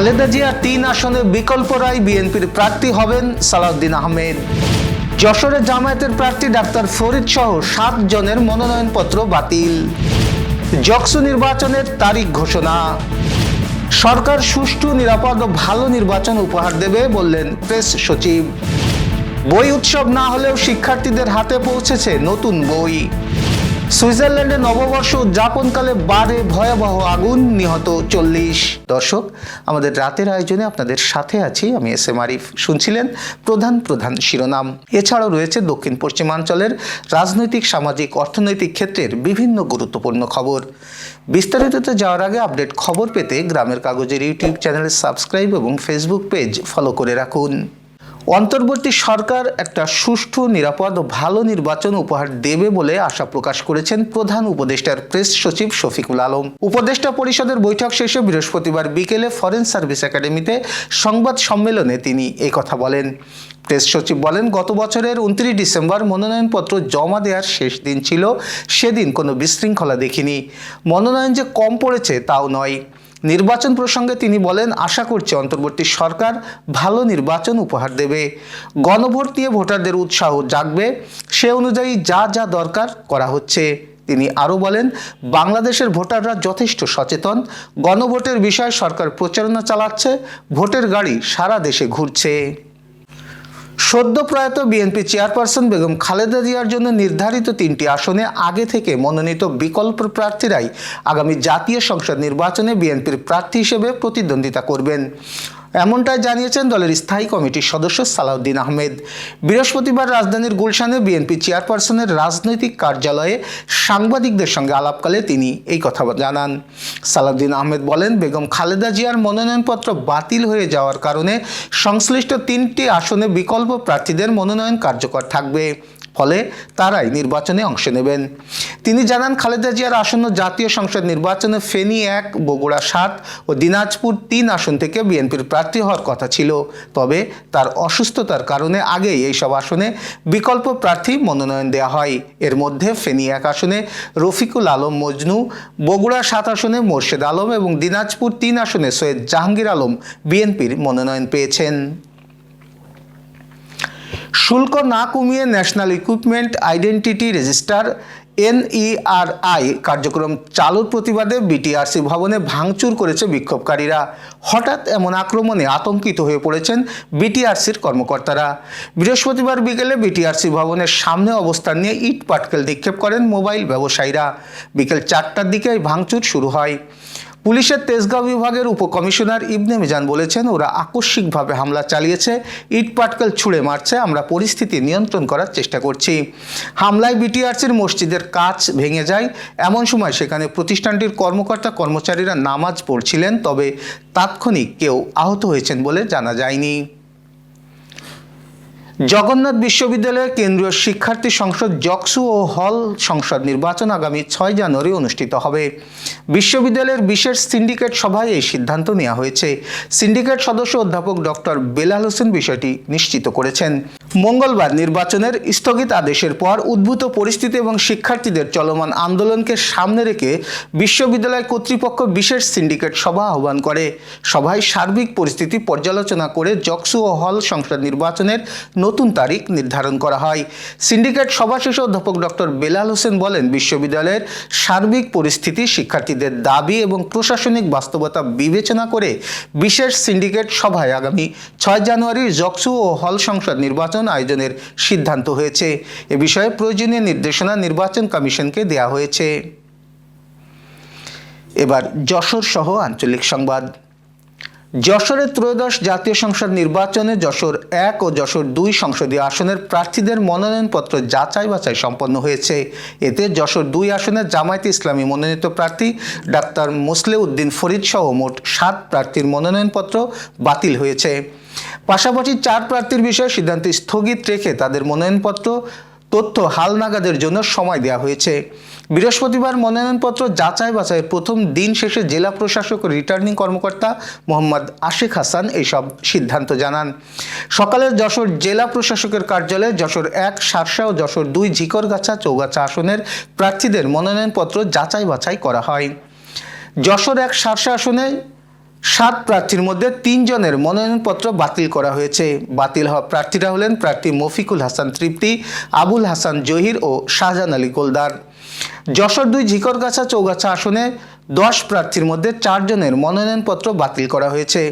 খালেদা জিয়া তিন আসনে বিকল্প রায় বিএনপির প্রার্থী হবেন সালাউদ্দিন আহমেদ। যশোরে জামায়াতের প্রার্থী ডাক্তার ফরিদ সহ সাত জনের মনোনয়নপত্র বাতিল। জকসু নির্বাচনের তারিখ ঘোষণা। সরকার সুষ্ঠু, নিরাপদ ও ভালো নির্বাচন উপহার দেবে বললেন প্রেস সচিব। বই উৎসব না হলেও শিক্ষার্থীদের হাতে পৌঁছেছে নতুন বই। সুইজারল্যান্ডে নববর্ষ উদযাপনকালে বারে ভয়াবহ আগুন নিহত চল্লিশ দর্শক, আমাদের রাতের আয়োজনে আপনাদের সাথে আছি আমি এস এম আরিফ। শুনছিলেন প্রধান প্রধান শিরোনাম। এছাড়াও রয়েছে দক্ষিণ পশ্চিমাঞ্চলের রাজনৈতিক, সামাজিক, অর্থনৈতিক ক্ষেত্রের বিভিন্ন গুরুত্বপূর্ণ খবর। বিস্তারিততে যাওয়ার আগে আপডেট খবর পেতে গ্রামের কাগজের ইউটিউব চ্যানেলে সাবস্ক্রাইব এবং ফেসবুক পেজ ফলো করে রাখুন। অন্তর্বর্তী সরকার একটা সুষ্ঠু, নিরাপদ ও ভালো নির্বাচন উপহার দেবে বলে আশা প্রকাশ করেছেন প্রধান উপদেষ্টার প্রেস সচিব শফিকুল আলম। উপদেষ্টা পরিষদের বৈঠক শেষে বৃহস্পতিবার বিকেলে ফরেন সার্ভিস একাডেমিতে সংবাদ সম্মেলনে তিনি কথা বলেন। প্রেস সচিব বলেন, গত বছরের উনত্রিশ ডিসেম্বর মনোনয়নপত্র জমা দেওয়ার শেষ দিন ছিল, সেদিন কোনো বিশৃঙ্খলা দেখিনি। মনোনয়ন যে কম পড়েছে তাও নয়। নির্বাচন প্রসঙ্গে তিনি বলেন, আশা করছে অন্তর্বর্তী সরকার ভালো নির্বাচন উপহার দেবে। গণভোট দিয়ে ভোটারদের উৎসাহ জাগবে। সে অনুযায়ী যা যা দরকার করা হচ্ছে। তিনি আরও বলেন, বাংলাদেশের ভোটাররা যথেষ্ট সচেতন। গণভোটের বিষয়ে সরকার প্রচারণা চালাচ্ছে। ভোটের গাড়ি সারা দেশে ঘুরছে। সদ্য প্রয়াত বিএনপি চেয়ারপারসন বেগম খালেদা জিয়ার জন্য নির্ধারিত তিনটি আসনে আগে থেকে মনোনীত বিকল্প প্রার্থীরাই আগামী জাতীয় সংসদ নির্বাচনে বিএনপির প্রার্থী হিসেবে প্রতিদ্বন্দ্বিতা করবেন। এমনটাই জানিয়েছেন দলের স্থায়ী কমিটির সদস্য সালাউদ্দিন আহমেদ। বৃহস্পতিবার রাজধানীর গুলশানে বিএনপি চেয়ারপারসনের রাজনৈতিক কার্যালয়ে সাংবাদিকদের সঙ্গে আলাপকালে তিনি এই কথা জানান। সালাউদ্দিন আহমেদ বলেন, বেগম খালেদা জিয়ার মনোনয়নপত্র বাতিল হয়ে যাওয়ার কারণে সংশ্লিষ্ট তিনটি আসনে বিকল্প প্রার্থীদের মনোনয়ন কার্যকর থাকবে। ফলে তারাই নির্বাচনে অংশ নেবেন। তিনি জানান, খালেদা জিয়ার আসন্ন জাতীয় সংসদ নির্বাচনে ফেনী এক, বগুড়া সাত ও দিনাজপুর তিন আসন থেকে বিএনপির প্রার্থী হওয়ার কথা ছিল। তবে তার অসুস্থতার কারণে আগেই এইসব আসনে বিকল্প প্রার্থী মনোনয়ন দেওয়া হয়। এর মধ্যে ফেনী এক আসনে রফিকুল আলম মজনু, বগুড়া সাত আসনে মোর্শেদ আলম এবং দিনাজপুর তিন আসনে সৈয়দ জাহাঙ্গীর আলম বিএনপির মনোনয়ন পেয়েছেন। শুল্ক না কমিয়ে national equipment identity register NERI কার্যক্রম চালুর প্রতিবাদে বিটিআরসি ভবনে ভাঙচুর করেছে বিক্ষোভকারীরা। হঠাৎ এমন আক্রমণে আতঙ্কিত হয়ে পড়েছেন বিটিআরসির কর্মকর্তারা। বৃহস্পতিবার বিকেলে বিটিআরসি ভবনের সামনে অবস্থান নিয়ে ইট পাটকেল নিক্ষেপ করেন মোবাইল ব্যবসায়ীরা। বিকেল চারটার দিকে ভাঙচুর শুরু হয়। পুলিশের তেজগাঁও বিভাগের উপকমিশনার ইবনে মিজান বলেছেন, ওরা আকস্মিকভাবে হামলা চালিয়েছে, ইট পাটকেল ছুঁড়ে মারছে, আমরা পরিস্থিতি নিয়ন্ত্রণ করার চেষ্টা করছি। হামলায় বিটিআরসির মসজিদের কাজ ভেঙে যায়। এমন সময় সেখানে প্রতিষ্ঠানটির কর্মকর্তা, কর্মচারীরা নামাজ পড়ছিলেন, তবে তাৎক্ষণিক কেউ আহত হয়েছেন বলে জানা যায়নি। জগন্নাথ বিশ্ববিদ্যালয়ের কেন্দ্রীয় শিক্ষার্থী সংসদ জকসু ও হল সংসদ নির্বাচন আগামী ছয় জানুয়ারি অনুষ্ঠিত হবে। বিশ্ববিদ্যালয়ের বিশেষ সিন্ডিকেট সভায় এই সিদ্ধান্ত নেওয়া হয়েছে। সিন্ডিকেট সদস্য অধ্যাপক ডক্টর বেলাল হোসেন বিষয়টি নিশ্চিত করেছেন। মঙ্গলবার নির্বাচনের স্থগিত আদেশের পর উদ্ভূত পরিস্থিতি এবং শিক্ষার্থীদের চলমান আন্দোলনকে সামনে রেখে বিশ্ববিদ্যালয় কর্তৃপক্ষ বিশেষ সিন্ডিকেট সভা আহ্বান করে। সভায় সার্বিক পরিস্থিতি পর্যালোচনা করে জকসু ও হল সংসদ নির্বাচনের নতুন তারিখ নির্ধারণ করা হয়। সিন্ডিকেট সভা শেষে অধ্যাপক ডক্টর বেলাল হোসেন বলেন, বিশ্ববিদ্যালয়ের সার্বিক পরিস্থিতি, শিক্ষার্থীদের দাবি এবং প্রশাসনিক বাস্তবতা বিবেচনা করে বিশেষ সিন্ডিকেট সভায় আগামী ছয় জানুয়ারি জকসু ও হল সংসদ নির্বাচন আয়োজনের সিদ্ধান্ত হয়েছে। এ বিষয়ে প্রয়োজনীয় নির্দেশনা নির্বাচন কমিশনকে দেয়া হয়েছে। এবার যশোর সহ আঞ্চলিক সংবাদ। যশোরের ত্রয়োদশ জাতীয় সংসদ নির্বাচনে যশোর এক ও যশোর দুই সংসদীয় আসনের প্রার্থীদের মনোনয়নপত্র যাচাই বাছাই সম্পন্ন হয়েছে। এতে যশোর দুই আসনের জামায়াতে ইসলামী মনোনীত প্রার্থী ডাক্তার মোসলে উদ্দিন ফরিদ সহ মোট সাত প্রার্থীর মনোনয়নপত্র বাতিল হয়েছে। পাশাপাশি চার প্রার্থীর বিষয়ে সিদ্ধান্ত স্থগিত রেখে তাদের মনোনয়নপত্র তথ্য হালনাগাদের জন্য সময় দেওয়া হয়েছে। বৃহস্পতিবার মনোনয়নপত্র যাচাই বাছাইয়ের প্রথম দিন শেষে জেলা প্রশাসক রিটার্নিং কর্মকর্তা মোহাম্মদ আশিক হাসান এইসব সিদ্ধান্ত জানান। সকালে যশোর জেলা প্রশাসকের কার্যালয়ে যশোর এক, সারসা ও যশোর দুই ঝিকরগাছা চৌগাছা আসনের প্রার্থীদের মনোনয়নপত্র যাচাই বাছাই করা হয়। যশোর এক, সারসা আসনে সাত প্রার্থীর মধ্যে তিনজনের মনোনয়নপত্র বাতিল করা হয়েছে। বাতিল হওয়া প্রার্থীরা হলেন প্রার্থী মফিকুল হাসান তৃপ্তি, আবুল হাসান জহির ও শাহজাহান আলী গোলদার। যশোর দুই ঝিকরগাছা চৌগাছা আসনে দশ প্রার্থীর মধ্যে চারজনের মনোনয়নপত্র বাতিল করা হয়েছে।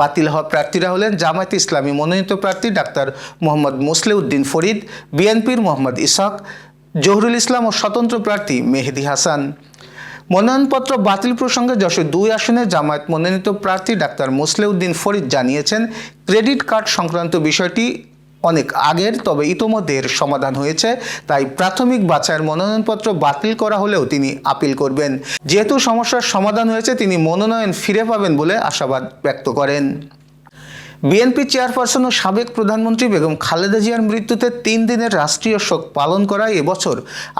বাতিল হওয়া প্রার্থীরা হলেন জামায়াত ইসলামী মনোনীত প্রার্থী ডাক্তার মোহাম্মদ মুসলেউদ্দিন ফরিদ, বিএনপির মোহাম্মদ ইসাক জহুরুল ইসলাম ও স্বতন্ত্র প্রার্থী মেহেদি হাসান। মনোনয়নপত্র বাতিল প্রসঙ্গে যশোর দুই আসনে জামায়াত মনোনীত প্রার্থী ডাক্তার মুসলেউদ্দিন ফরিদ জানিয়েছেন, ক্রেডিট কার্ড সংক্রান্ত বিষয়টি অনেক আগের, তবে ইতোমধ্যে এর সমাধান হয়েছে, তাই প্রাথমিক বাছাইয়ের মনোনয়নপত্র বাতিল করা হলেও তিনি আপিল করবেন। যেহেতু সমস্যার সমাধান হয়েছে, তিনি মনোনয়ন ফিরে পাবেন বলে আশাবাদ ব্যক্ত করেন। বিএনপি চেয়ারপারসন ও সাবেক প্রধানমন্ত্রী বেগম খালেদা জিয়ার মৃত্যুতে তিন দিনের রাষ্ট্রীয় শোক পালন করায় এবছর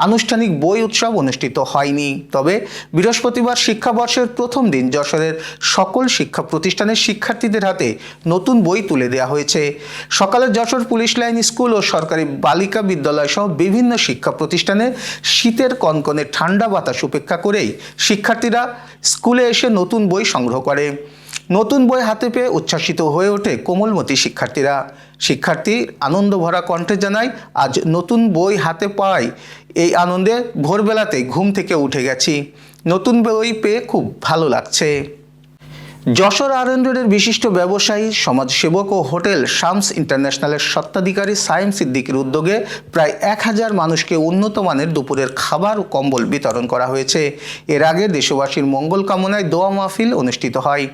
আনুষ্ঠানিক বই উৎসব অনুষ্ঠিত হয়নি। তবে বৃহস্পতিবার শিক্ষাবর্ষের প্রথম দিন যশোরের সকল শিক্ষা প্রতিষ্ঠানের শিক্ষার্থীদের হাতে নতুন বই তুলে দেওয়া হয়েছে। সকালে যশোর পুলিশ লাইন স্কুল ও সরকারি বালিকা বিদ্যালয় সহ বিভিন্ন শিক্ষা প্রতিষ্ঠানে শীতের কনকনে ঠান্ডা বাতাস উপেক্ষা করেই শিক্ষার্থীরা স্কুলে এসে নতুন বই সংগ্রহ করে। নতুন বই হাতে পেয়ে উচ্ছ্বাসিত হয়ে ওঠে কোমলমতি শিক্ষার্থীরা। শিক্ষার্থী আনন্দ ভরা কণ্ঠে জানায়, আজ নতুন বই হাতে পাওয়ায় এই আনন্দে ভোরবেলাতে ঘুম থেকে উঠে গেছি। নতুন বই পেয়ে খুব ভালো লাগছে। যশোর আরএন্ডের বিশিষ্ট ব্যবসায়ী, সমাজসেবক ও হোটেল শামস ইন্টারন্যাশনালের স্বত্বাধিকারী সাইম সিদ্দিকের উদ্যোগে প্রায় এক হাজার মানুষকে উন্নত মানের দুপুরের খাবার ও কম্বল বিতরণ করা হয়েছে। এর আগে দেশবাসীর মঙ্গল কামনায় দোয়া মাহফিল অনুষ্ঠিত হয়।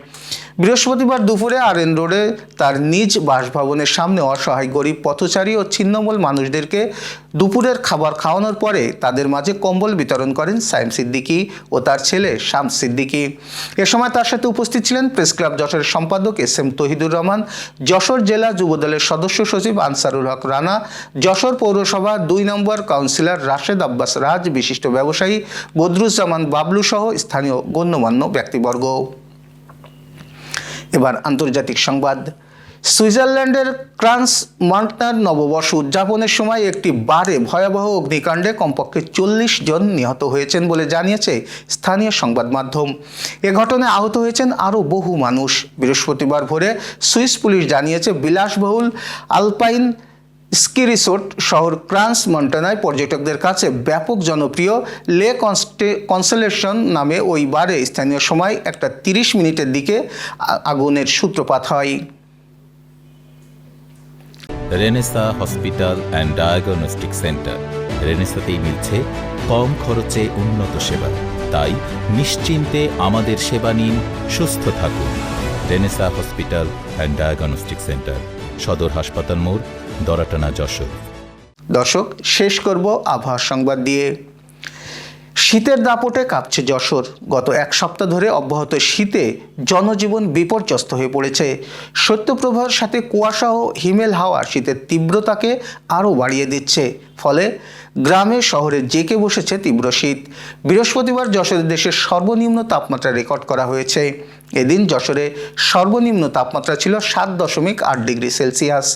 বৃহস্পতিবার দুপুরে আরএন রোডে তার নিজ বাসভবনের সামনে অসহায় গরিব পথচারী ও ছিন্নমূল মানুষদেরকে দুপুরের খাবার খাওয়ানোর পরে তাদের মাঝে কম্বল বিতরণ করেন সাইম সিদ্দিকী ও তার ছেলে শামস সিদ্দিকী। এ সময় তার সাথে উপস্থিত ছিলেন প্রেস ক্লাব যশোরের সম্পাদক এস এম তহিদুর রহমান, যশোর জেলা যুবদলের সদস্য সচিব আনসারুল হক রানা, যশোর পৌরসভা দুই নম্বর কাউন্সিলর রাশেদ আব্বাস রাজ, বিশিষ্ট ব্যবসায়ী বদরুজ্জামান বাবলু সহ স্থানীয় গণ্যমান্য ব্যক্তিবর্গ। এবার আন্তর্জাতিক সংবাদ। সুইজারল্যান্ডের ক্রান্স মার্কনার নববর্ষ উদযাপনের সময় একটি বারে ভয়াবহ অগ্নিকাণ্ডে কমপক্ষে চল্লিশ জন নিহত হয়েছেন বলে জানিয়েছে স্থানীয় সংবাদ মাধ্যম। এ ঘটনায় আহত হয়েছেন আরও বহু মানুষ। বৃহস্পতিবার ভোরে সুইস পুলিশ জানিয়েছে, বিলাসবহুল আলপাইন স্কি রিসোর্ট শহর ক্রান্স মন্টানায় পর্যটকদের কাছে ব্যাপক জনপ্রিয় লে কনসেলেশন নামে ওই বারে স্থানীয় সময় একটা তিরিশ মিনিটের দিকে আগুনের সূত্রপাত হয়। Renaissance hospital and diagnostic centre. রেনেসাতেই মিলছে কম খরচে উন্নত সেবা। তাই নিশ্চিন্তে আমাদের সেবা নিন, সুস্থ থাকুন। Renaissance hospital and diagnostic centre, সদর হাসপাতাল মোড় দরাটানা যশোর। দর্শক, শেষ করব আবহাওয়া সংবাদ দিয়ে। শীতের দাপটে কাঁপছে যশোর। গত এক সপ্তাহ ধরে অব্যাহত শীতে জনজীবন বিপর্যস্ত হয়ে পড়েছে। শৈত্যপ্রবাহের সাথে কুয়াশা ও হিমেল হাওয়া শীতের তীব্রতাকে আরও বাড়িয়ে দিচ্ছে। ফলে গ্রামে শহরে জেকে বসেছে তীব্র শীত। বৃহস্পতিবার যশোরে দেশের সর্বনিম্ন তাপমাত্রা রেকর্ড করা হয়েছে। এদিন যশোরে সর্বনিম্ন তাপমাত্রা ছিল সাত দশমিক আট ডিগ্রি সেলসিয়াস।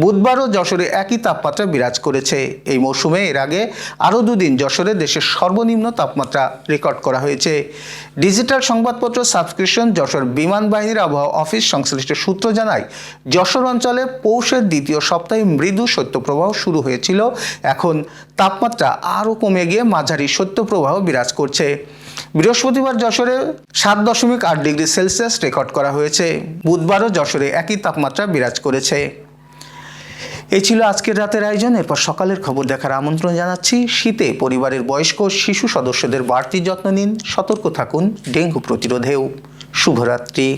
বুধবারও যশোরে একই তাপমাত্রা বিরাজ করেছে। এই মৌসুমে এর আগে আরও দুদিন যশোরে দেশের সর্বনিম্ন তাপমাত্রা রেকর্ড করা হয়েছে। ডিজিটাল সংবাদপত্র সাবস্ক্রিপশন যশোর বিমান বাহিনীর আবহাওয়া অফিস সংশ্লিষ্ট সূত্র জানায়, যশোর অঞ্চলে পৌষের দ্বিতীয় সপ্তাহে মৃদু শৈত্যপ্রবাহ শুরু হয়েছিল। এখন তাপমাত্রা আরও কমে গিয়ে মাঝারি শৈত্যপ্রবাহ বিরাজ করছে। বৃহস্পতিবার যশোরে সাত দশমিক আট ডিগ্রি সেলসিয়াস রেকর্ড করা হয়েছে। বুধবারও যশোরে একই তাপমাত্রা বিরাজ করেছে। এই ছিল আজকের রাতের আয়োজন। এরপর সকালের খবর দেখার আমন্ত্রণ জানাচ্ছি। শীতে পরিবারের বয়স্ক শিশু সদস্যদের বাড়তি যত্ন নিন। সতর্ক থাকুন। ডেঙ্গু প্রতিরোধেও। শুভরাত্রি।